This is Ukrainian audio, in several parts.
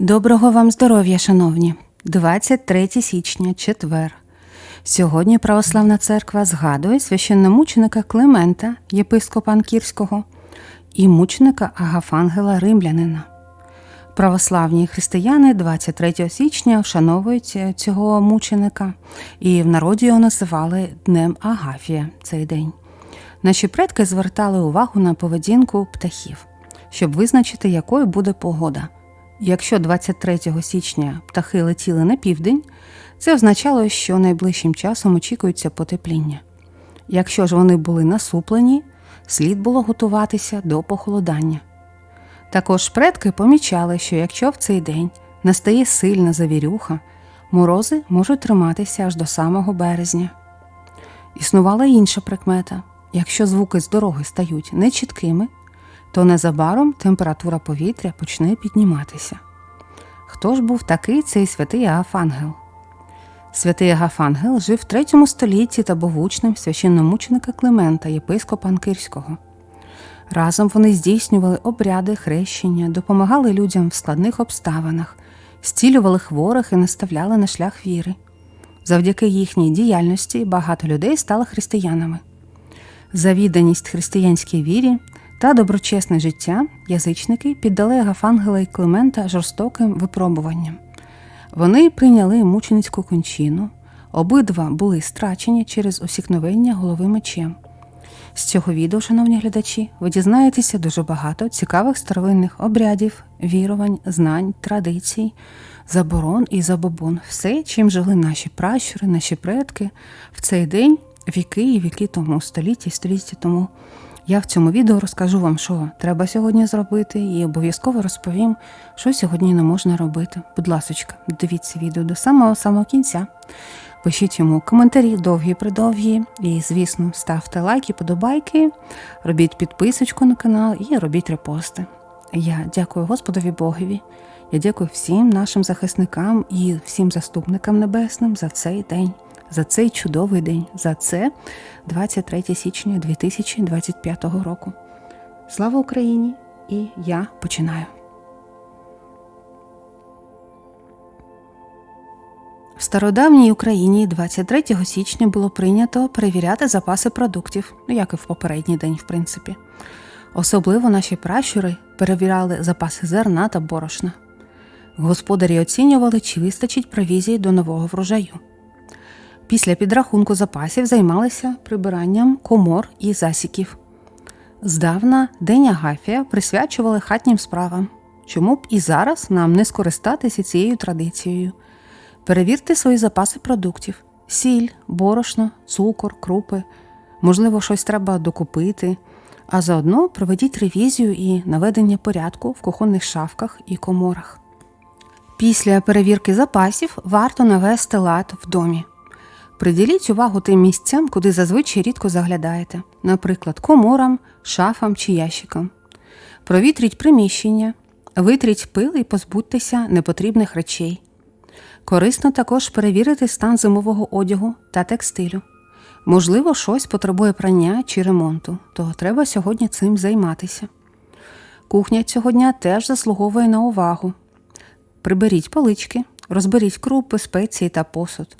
Доброго вам здоров'я, шановні! 23 січня, четвер. Сьогодні Православна церква згадує священномученика Климента, єпископа Анкірського, і мученика Агафангела Римлянина. Православні християни 23 січня вшановують цього мученика, і в народі його називали Днем Агафія цей день. Наші предки звертали увагу на поведінку птахів, щоб визначити, якою буде погода. Якщо 23 січня птахи летіли на південь, це означало, що найближчим часом очікується потепління. Якщо ж вони були насуплені, слід було готуватися до похолодання. Також предки помічали, що якщо в цей день настає сильна завірюха, морози можуть триматися аж до самого березня. Існувала інша прикмета якщо звуки з дороги стають нечіткими, то незабаром температура повітря почне підніматися. Хто ж був такий цей святий Агафангел? Святий Агафангел жив в третьому столітті та був учнем священномученика Климента, єпископа Анкирського. Разом вони здійснювали обряди хрещення, допомагали людям в складних обставинах, зцілювали хворих і наставляли на шлях віри. Завдяки їхній діяльності багато людей стали християнами. За відданість християнській вірі та доброчесне життя язичники піддали Агафангела і Климента жорстоким випробуванням. Вони прийняли мученицьку кончину, обидва були страчені через усікновення голови мечем. З цього відео, шановні глядачі, ви дізнаєтеся дуже багато цікавих старовинних обрядів, вірувань, знань, традицій, заборон і забобон все, чим жили наші пращури, наші предки в цей день, віки і віки тому, століття і століття тому. Я в цьому відео розкажу вам, що треба сьогодні зробити, і обов'язково розповім, що сьогодні не можна робити. Будь ласка, дивіться відео до самого самого кінця. Пишіть йому коментарі довгі придовгі. І, звісно, ставте лайки, подобайки, робіть підписочку на канал і робіть репости. Я дякую Господові Богові. Я дякую всім нашим захисникам і всім заступникам небесним за цей день за цей чудовий день, за це 23 січня 2025 року. Слава Україні! І я починаю. В стародавній Україні 23 січня було прийнято перевіряти запаси продуктів, ну як і в попередній день, в принципі. Особливо наші пращури перевіряли запаси зерна та борошна. Господарі оцінювали, чи вистачить провізії до нового врожаю. Після підрахунку запасів займалися прибиранням комор і засіків. Здавна День Агафія присвячували хатнім справам, чому б і зараз нам не скористатися цією традицією. Перевірте свої запаси продуктів: сіль, борошно, цукор, крупи, можливо, щось треба докупити, а заодно проведіть ревізію і наведення порядку в кухонних шафках і коморах. Після перевірки запасів варто навести лад в домі. Приділіть увагу тим місцям, куди зазвичай рідко заглядаєте, наприклад, коморам, шафам чи ящикам. Провітріть приміщення, витріть пил і позбудьтеся непотрібних речей. Корисно також перевірити стан зимового одягу та текстилю. Можливо, щось потребує прання чи ремонту, то треба сьогодні цим займатися. Кухня цього дня теж заслуговує на увагу. Приберіть полички, розберіть крупи, спеції та посуд.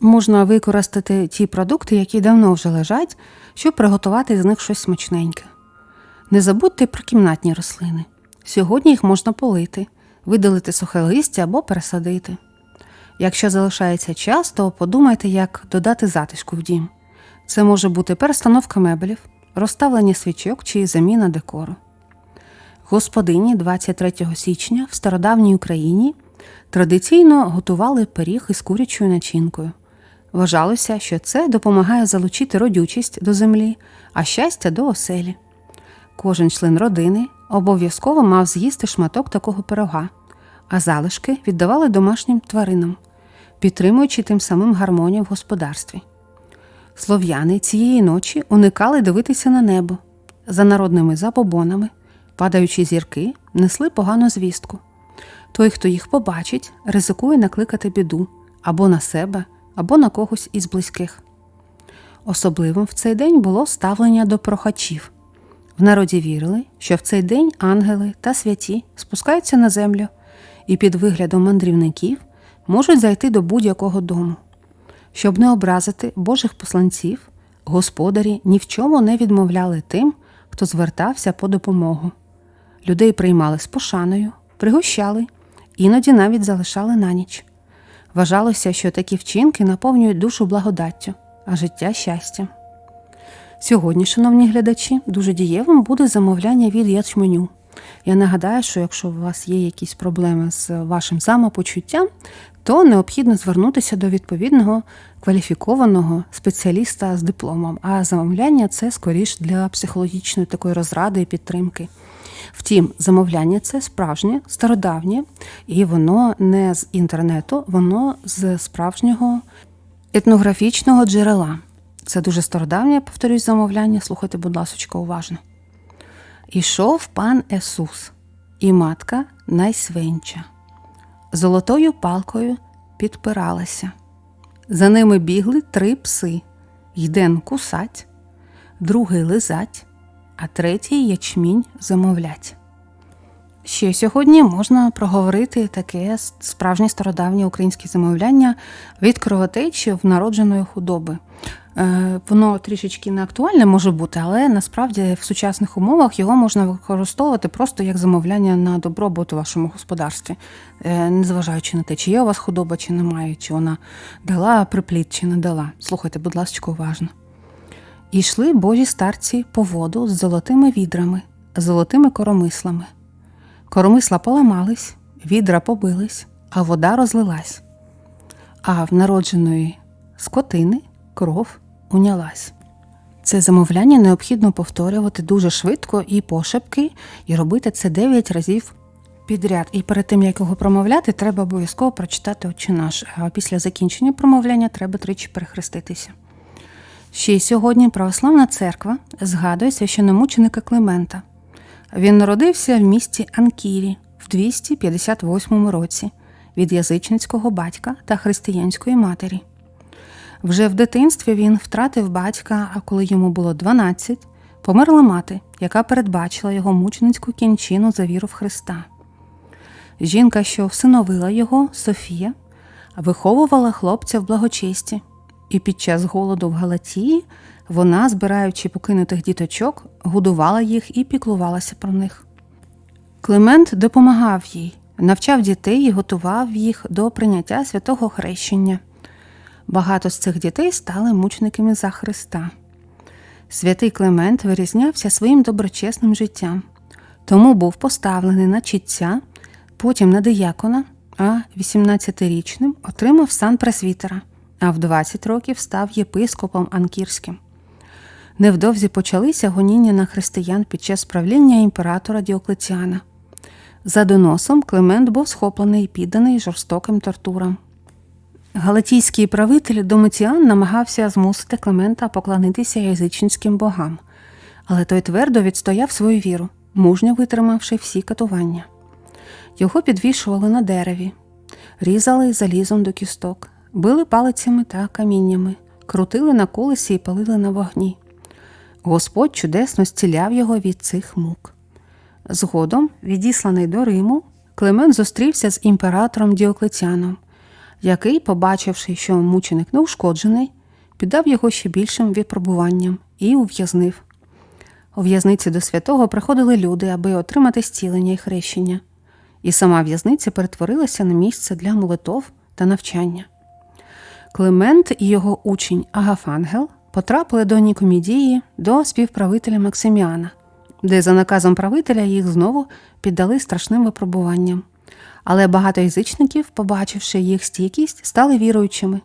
Можна використати ті продукти, які давно вже лежать, щоб приготувати з них щось смачненьке. Не забудьте про кімнатні рослини. Сьогодні їх можна полити, видалити сухе листя або пересадити. Якщо залишається час, то подумайте, як додати затишку в дім. Це може бути перестановка меблів, розставлення свічок чи заміна декору. Господині 23 січня в стародавній Україні традиційно готували пиріг із курячою начинкою. Вважалося, що це допомагає залучити родючість до землі, а щастя до оселі. Кожен член родини обов'язково мав з'їсти шматок такого пирога, а залишки віддавали домашнім тваринам, підтримуючи тим самим гармонію в господарстві. Слов'яни цієї ночі уникали дивитися на небо. За народними забобонами, падаючі зірки, несли погану звістку. Той, хто їх побачить, ризикує накликати біду або на себе або на когось із близьких. Особливим в цей день було ставлення до прохачів. В народі вірили, що в цей день ангели та святі спускаються на землю і під виглядом мандрівників можуть зайти до будь-якого дому. Щоб не образити Божих посланців, господарі ні в чому не відмовляли тим, хто звертався по допомогу. Людей приймали з пошаною, пригощали, іноді навіть залишали на ніч. Вважалося, що такі вчинки наповнюють душу благодаттю, а життя щастям. Сьогодні, шановні глядачі, дуже дієвим буде замовляння від ячменю. Я нагадаю, що якщо у вас є якісь проблеми з вашим самопочуттям, то необхідно звернутися до відповідного кваліфікованого спеціаліста з дипломом. А замовляння це скоріш для психологічної такої розради і підтримки. Втім, замовляння це справжнє, стародавнє, і воно не з інтернету, воно з справжнього етнографічного джерела. Це дуже стародавнє, повторюсь, замовляння. Слухайте, будь ласка, уважно. Ішов пан Есус, і матка найсвинча. Золотою палкою підпиралася. За ними бігли три пси йден кусать, другий лизать, а третій ячмінь замовлять. Ще сьогодні можна проговорити таке справжнє стародавнє українське замовляння від кровотечів народженої худоби. Е, воно трішечки не актуальне може бути, але насправді в сучасних умовах його можна використовувати просто як замовляння на добробут у вашому господарстві, е, незважаючи на те, чи є у вас худоба, чи немає, чи вона дала припліт, чи не дала. Слухайте, будь ласка, уважно. І йшли божі старці по воду з золотими відрами, золотими коромислами. Коромисла поламались, відра побились, а вода розлилась. А в народженої скотини кров унялась. Це замовляння необхідно повторювати дуже швидко і пошепки, і робити це 9 разів підряд. І перед тим, як його промовляти, треба обов'язково прочитати «Отче наш, а після закінчення промовляння треба тричі перехреститися. Ще й сьогодні Православна церква згадує священномученика Климента. Він народився в місті Анкірі в 258 році від язичницького батька та християнської матері. Вже в дитинстві він втратив батька, а коли йому було 12, померла мати, яка передбачила його мученицьку кінчину за віру в Христа. Жінка, що всиновила його, Софія, виховувала хлопця в благочесті, і під час голоду в Галатії вона, збираючи покинутих діточок, годувала їх і піклувалася про них. Климент допомагав їй, навчав дітей і готував їх до прийняття святого хрещення. Багато з цих дітей стали мучениками за Христа. Святий Климент вирізнявся своїм доброчесним життям, тому був поставлений на чітця, потім на диякона, а 18-річним отримав сан пресвітера, а в 20 років став єпископом Анкірським. Невдовзі почалися гоніння на християн під час правління імператора Діоклеціана. За доносом Климент був схоплений і підданий жорстоким тортурам. Галатійський правитель Домиціан намагався змусити Климента поклонитися язичницьким богам, але той твердо відстояв свою віру, мужньо витримавши всі катування. Його підвішували на дереві, різали залізом до кісток, били палицями та каміннями, крутили на колесі і палили на вогні. Господь чудесно зціляв його від цих мук. Згодом, відісланий до Риму, Климент зустрівся з імператором Діоклетяном який, побачивши, що мученик неушкоджений, піддав його ще більшим випробуванням і ув'язнив. У в'язниці до святого приходили люди, аби отримати зцілення і хрещення, і сама в'язниця перетворилася на місце для молитов та навчання. Климент і його учень Агафангел потрапили до Нікомідії до співправителя Максиміана, де за наказом правителя їх знову піддали страшним випробуванням. Але багато язичників, побачивши їх стійкість, стали віруючими.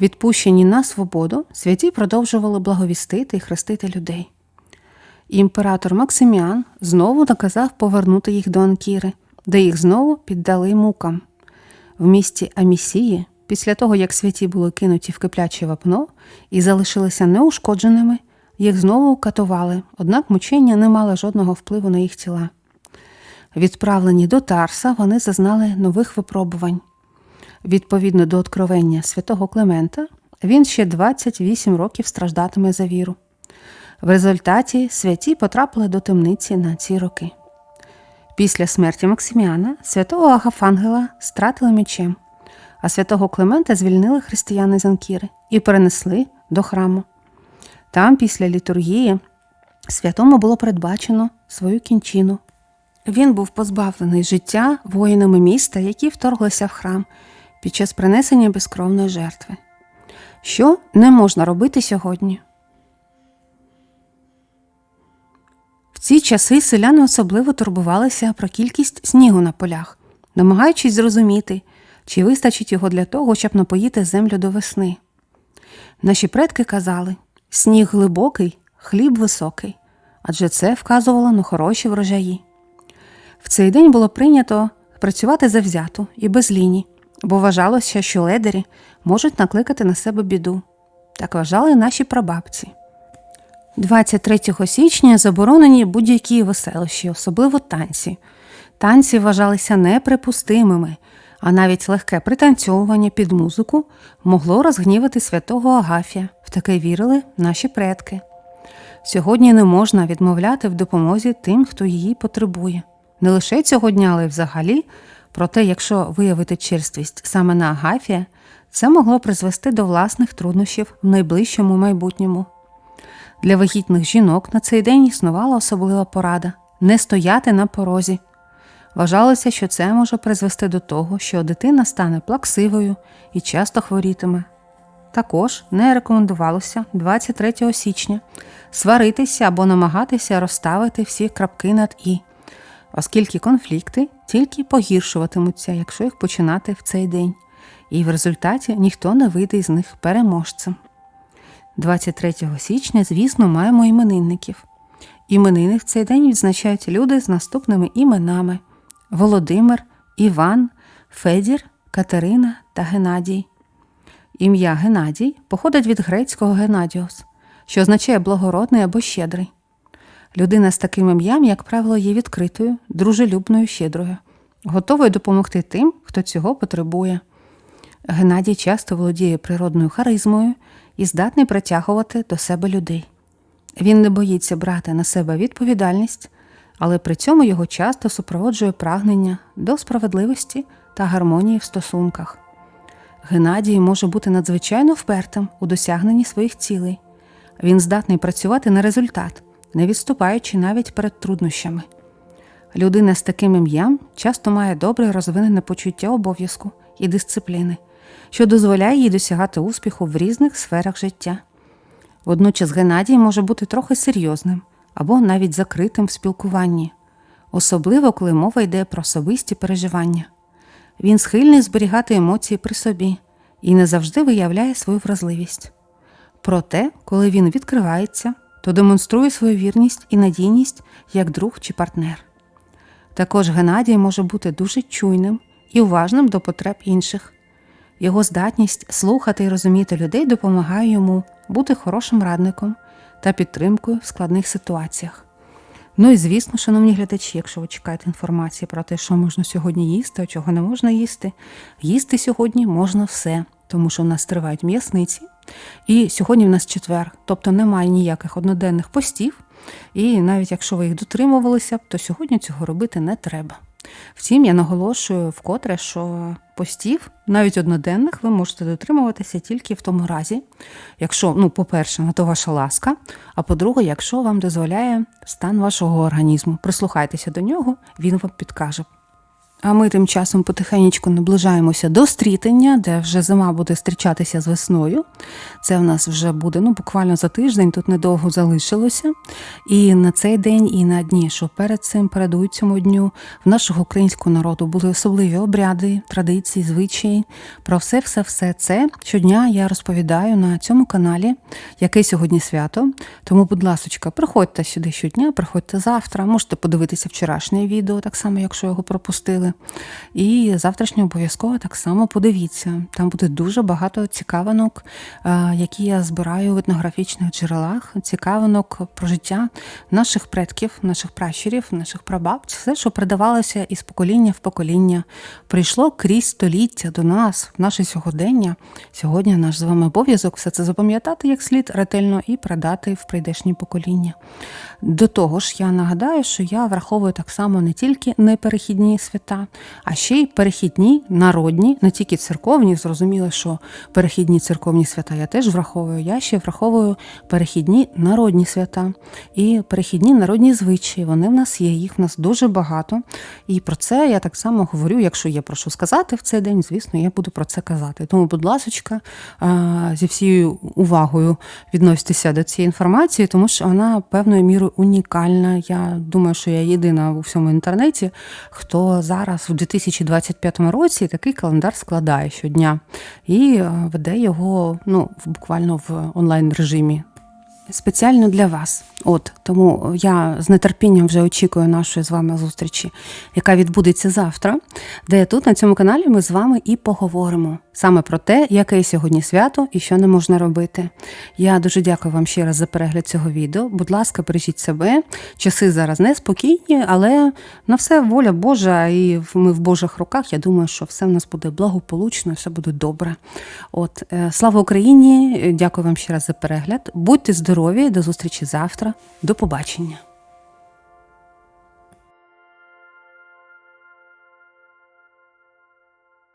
Відпущені на свободу, святі продовжували благовістити і хрестити людей. Імператор Максиміан знову наказав повернути їх до Анкіри, де їх знову піддали мукам. В місті Амісії, після того як святі були кинуті в кипляче вапно і залишилися неушкодженими, їх знову катували, однак мучення не мало жодного впливу на їх тіла. Відправлені до Тарса, вони зазнали нових випробувань. Відповідно до откровення святого Клемента, він ще 28 років страждатиме за віру. В результаті святі потрапили до темниці на ці роки. Після смерті Максиміана святого Агафангела стратили мечем, а святого Климента звільнили християни з Анкіри і перенесли до храму. Там, після літургії, святому було передбачено свою кінчину. Він був позбавлений життя воїнами міста, які вторглися в храм під час принесення безкровної жертви. Що не можна робити сьогодні? В ці часи селяни особливо турбувалися про кількість снігу на полях, намагаючись зрозуміти, чи вистачить його для того, щоб напоїти землю до весни. Наші предки казали сніг глибокий, хліб високий, адже це вказувало на хороші врожаї. В цей день було прийнято працювати завзято і без ліній, бо вважалося, що ледері можуть накликати на себе біду. Так вважали наші прабабці. 23 січня заборонені будь-які веселощі, особливо танці. Танці вважалися неприпустимими, а навіть легке пританцьовування під музику могло розгнівати святого Агафія. В таке вірили наші предки. Сьогодні не можна відмовляти в допомозі тим, хто її потребує. Не лише цього дня, але й взагалі. Проте, якщо виявити черствість саме на Агафія, це могло призвести до власних труднощів в найближчому майбутньому. Для вагітних жінок на цей день існувала особлива порада не стояти на порозі. Вважалося, що це може призвести до того, що дитина стане плаксивою і часто хворітиме. Також не рекомендувалося 23 січня сваритися або намагатися розставити всі крапки над і, оскільки конфлікти тільки погіршуватимуться, якщо їх починати в цей день, і в результаті ніхто не вийде з них переможцем. 23 січня, звісно, маємо іменинників. Іменини в цей день відзначають люди з наступними іменами: Володимир, Іван, Федір, Катерина та Геннадій. Ім'я Геннадій походить від грецького Геннадіос, що означає благородний або щедрий. Людина з таким ім'ям, як правило, є відкритою, дружелюбною, щедрою, готовою допомогти тим, хто цього потребує. Геннадій часто володіє природною харизмою і здатний притягувати до себе людей. Він не боїться брати на себе відповідальність, але при цьому його часто супроводжує прагнення до справедливості та гармонії в стосунках. Геннадій може бути надзвичайно впертим у досягненні своїх цілей. Він здатний працювати на результат, не відступаючи навіть перед труднощами. Людина з таким ім'ям часто має добре розвинене почуття обов'язку і дисципліни, що дозволяє їй досягати успіху в різних сферах життя. Водночас Геннадій може бути трохи серйозним або навіть закритим в спілкуванні, особливо коли мова йде про особисті переживання. Він схильний зберігати емоції при собі і не завжди виявляє свою вразливість. Проте, коли він відкривається, то демонструє свою вірність і надійність як друг чи партнер. Також Геннадій може бути дуже чуйним і уважним до потреб інших. Його здатність слухати і розуміти людей допомагає йому бути хорошим радником та підтримкою в складних ситуаціях. Ну і звісно, шановні глядачі, якщо ви чекаєте інформації про те, що можна сьогодні їсти, а чого не можна їсти, їсти сьогодні можна все, тому що в нас тривають м'ясниці. І сьогодні в нас четвер, тобто немає ніяких одноденних постів. І навіть якщо ви їх дотримувалися, то сьогодні цього робити не треба. Втім, я наголошую вкотре, що постів, навіть одноденних, ви можете дотримуватися тільки в тому разі, якщо, ну, по-перше, на то ваша ласка, а по-друге, якщо вам дозволяє стан вашого організму. Прислухайтеся до нього, він вам підкаже. А ми тим часом потихеньку наближаємося до стрітення, де вже зима буде зустрічатися з весною. Це в нас вже буде ну, буквально за тиждень, тут недовго залишилося. І на цей день, і на дні, що перед цим, передують цьому дню, в нашого українського народу були особливі обряди, традиції, звичаї. Про все, все, все це щодня я розповідаю на цьому каналі, яке сьогодні свято. Тому, будь ласка, приходьте сюди щодня, приходьте завтра. Можете подивитися вчорашнє відео, так само, якщо його пропустили. І завтрашнього обов'язково так само подивіться. Там буде дуже багато цікавинок, е, які я збираю в етнографічних джерелах, цікавинок про життя наших предків, наших пращурів, наших прабабць, все, що передавалося із покоління в покоління, прийшло крізь століття до нас, в наше сьогодення. Сьогодні наш з вами обов'язок все це запам'ятати як слід ретельно і передати в прийдешні покоління. До того ж, я нагадаю, що я враховую так само не тільки неперехідні свята, а ще й перехідні народні, не тільки церковні. Зрозуміло, що перехідні церковні свята я теж враховую. Я ще враховую перехідні народні свята і перехідні народні звичаї. Вони в нас є, їх в нас дуже багато. І про це я так само говорю, якщо є про що сказати в цей день, звісно, я буду про це казати. Тому, будь ласочка, зі всією увагою відноситися до цієї інформації, тому що вона певною мірою унікальна. Я думаю, що я єдина у всьому інтернеті, хто зараз у 2025 році такий календар складає щодня і е, веде його ну, в- буквально в онлайн режимі. Спеціально для вас. От тому я з нетерпінням вже очікую нашої з вами зустрічі, яка відбудеться завтра, де тут на цьому каналі ми з вами і поговоримо саме про те, яке сьогодні свято і що не можна робити. Я дуже дякую вам ще раз за перегляд цього відео. Будь ласка, бережіть себе. Часи зараз неспокійні, але на все воля Божа, і ми в Божих руках. Я думаю, що все в нас буде благополучно, все буде добре. От е, слава Україні! Дякую вам ще раз за перегляд. Будьте здорові, до зустрічі завтра. До побачення.